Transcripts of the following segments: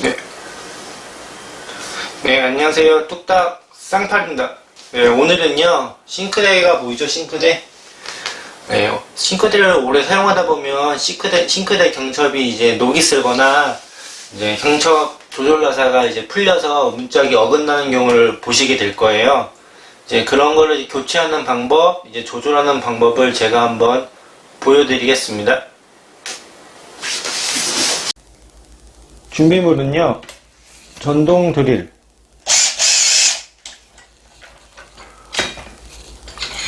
네. 네, 안녕하세요. 뚝딱 쌍팔입니다. 네, 오늘은요, 싱크대가 보이죠, 싱크대? 네, 싱크대를 오래 사용하다 보면 싱크대, 싱크대 경첩이 이제 녹이 슬거나 이제 경첩 조절 나사가 이제 풀려서 문짝이 어긋나는 경우를 보시게 될 거예요. 이제 그런 거를 교체하는 방법, 이제 조절하는 방법을 제가 한번 보여드리겠습니다. 준비물은요, 전동 드릴,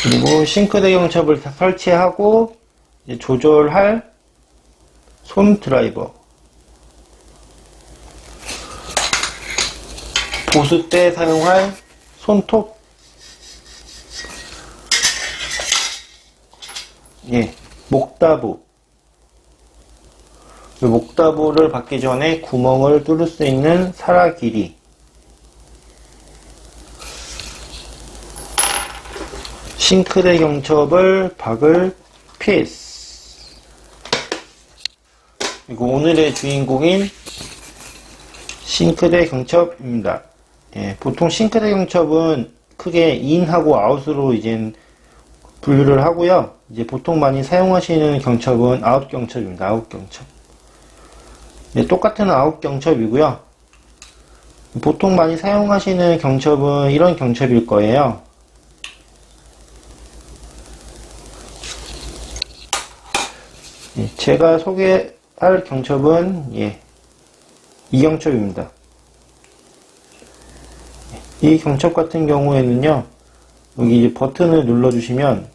그리고 싱크대 경첩을 다 설치하고 조절할 손 드라이버, 보수 때 사용할 손톱, 예, 목다부. 그 목다부를 받기 전에 구멍을 뚫을 수 있는 사라 길이. 싱크대 경첩을 박을 피스. 그리고 오늘의 주인공인 싱크대 경첩입니다. 예, 보통 싱크대 경첩은 크게 인하고 아웃으로 이제 분류를 하고요. 이제 보통 많이 사용하시는 경첩은 아웃 경첩입니다. 아웃 경첩. 네, 똑같은 아웃 경첩이고요. 보통 많이 사용하시는 경첩은 이런 경첩일 거예요. 예, 제가 소개할 경첩은 예, 이 경첩입니다. 이 경첩 같은 경우에는요, 여기 버튼을 눌러주시면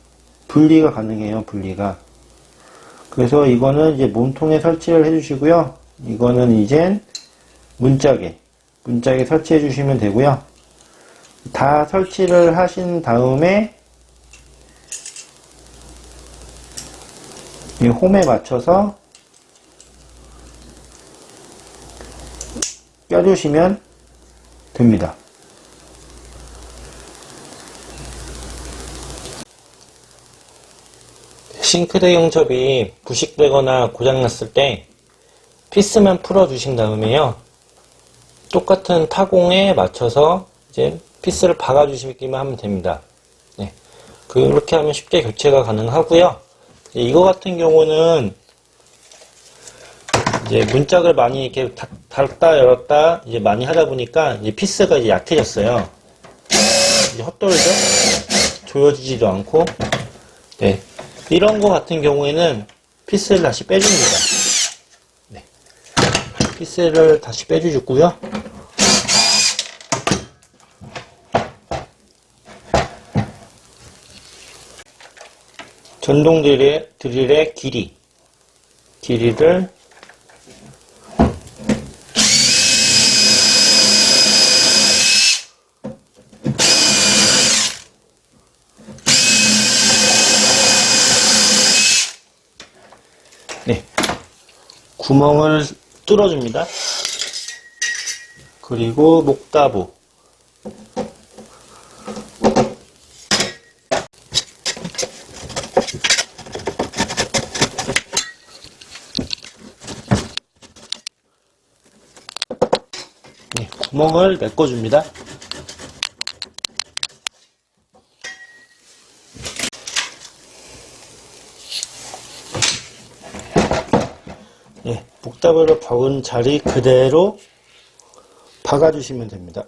분리가 가능해요, 분리가. 그래서 이거는 이제 몸통에 설치를 해주시고요. 이거는 이젠 문짝에, 문짝에 설치해 주시면 되고요. 다 설치를 하신 다음에 이 홈에 맞춰서 껴주시면 됩니다. 싱크대 경첩이 부식되거나 고장났을 때 피스만 풀어주신 다음에요. 똑같은 타공에 맞춰서 이제 피스를 박아주시기만 하면 됩니다. 네. 그렇게 하면 쉽게 교체가 가능하고요. 이거 같은 경우는 이제 문짝을 많이 이렇게 닫- 닫다 열었다 이제 많이 하다 보니까 이제 피스가 이제 약해졌어요. 이제 헛돌죠? 조여지지도 않고. 네. 이런 거 같은 경우에는 피스를 다시 빼줍니다. 네. 피스를 다시 빼주고요. 전동 드릴의, 드릴의 길이. 길이를 네. 구멍을 뚫어줍니다. 그리고 목다부. 네, 구멍을 메꿔줍니다. 예, 목다부를 박은 자리 그대로 박아주시면 됩니다.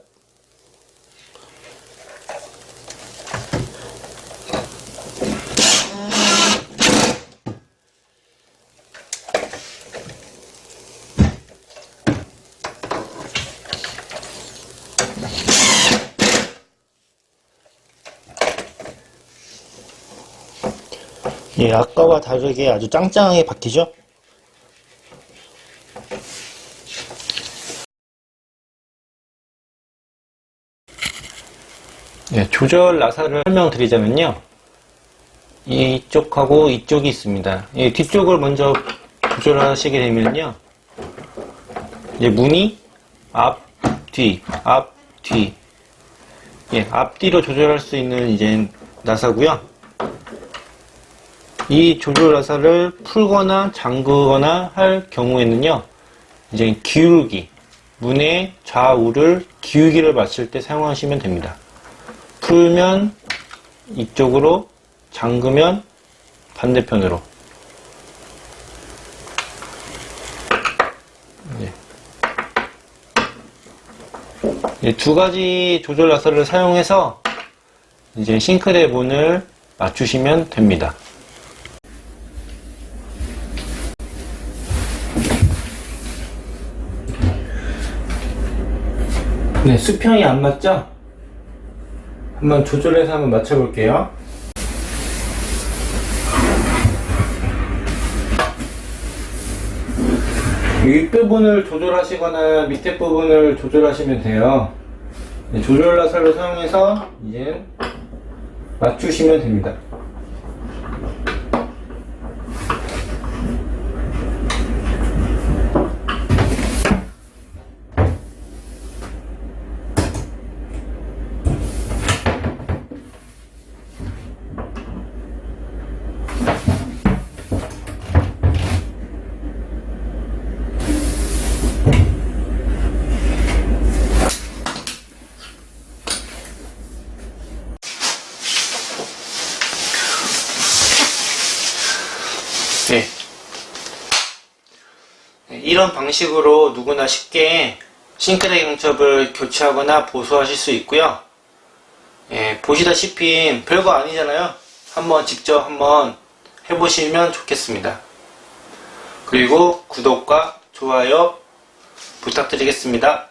예, 아까와 다르게 아주 짱짱하게 박히죠? 네, 조절 나사를 설명드리자면요. 이쪽하고 이쪽이 있습니다. 예, 뒤쪽을 먼저 조절하시게 되면요. 이제 문이 앞, 뒤, 앞, 뒤. 예, 앞뒤로 조절할 수 있는 이제 나사고요. 이 조절 나사를 풀거나 잠그거나 할 경우에는요. 이제 기울기, 문의 좌우를 기울기를 맞출 때 사용하시면 됩니다. 풀면 이쪽으로, 잠그면 반대편으로. 네. 이두 가지 조절 나사를 사용해서 이제 싱크대 문을 맞추시면 됩니다. 네, 수평이 안 맞죠? 한번 조절해서 한번 맞춰볼게요. 윗부분을 조절하시거나 밑에 부분을 조절하시면 돼요. 네, 조절 나사를 사용해서 이제 맞추시면 됩니다. 이런 방식으로 누구나 쉽게 싱크대 경첩을 교체하거나 보수하실 수 있고요. 예, 보시다시피 별거 아니잖아요. 한번 직접 한번 해보시면 좋겠습니다. 그리고 구독과 좋아요 부탁드리겠습니다.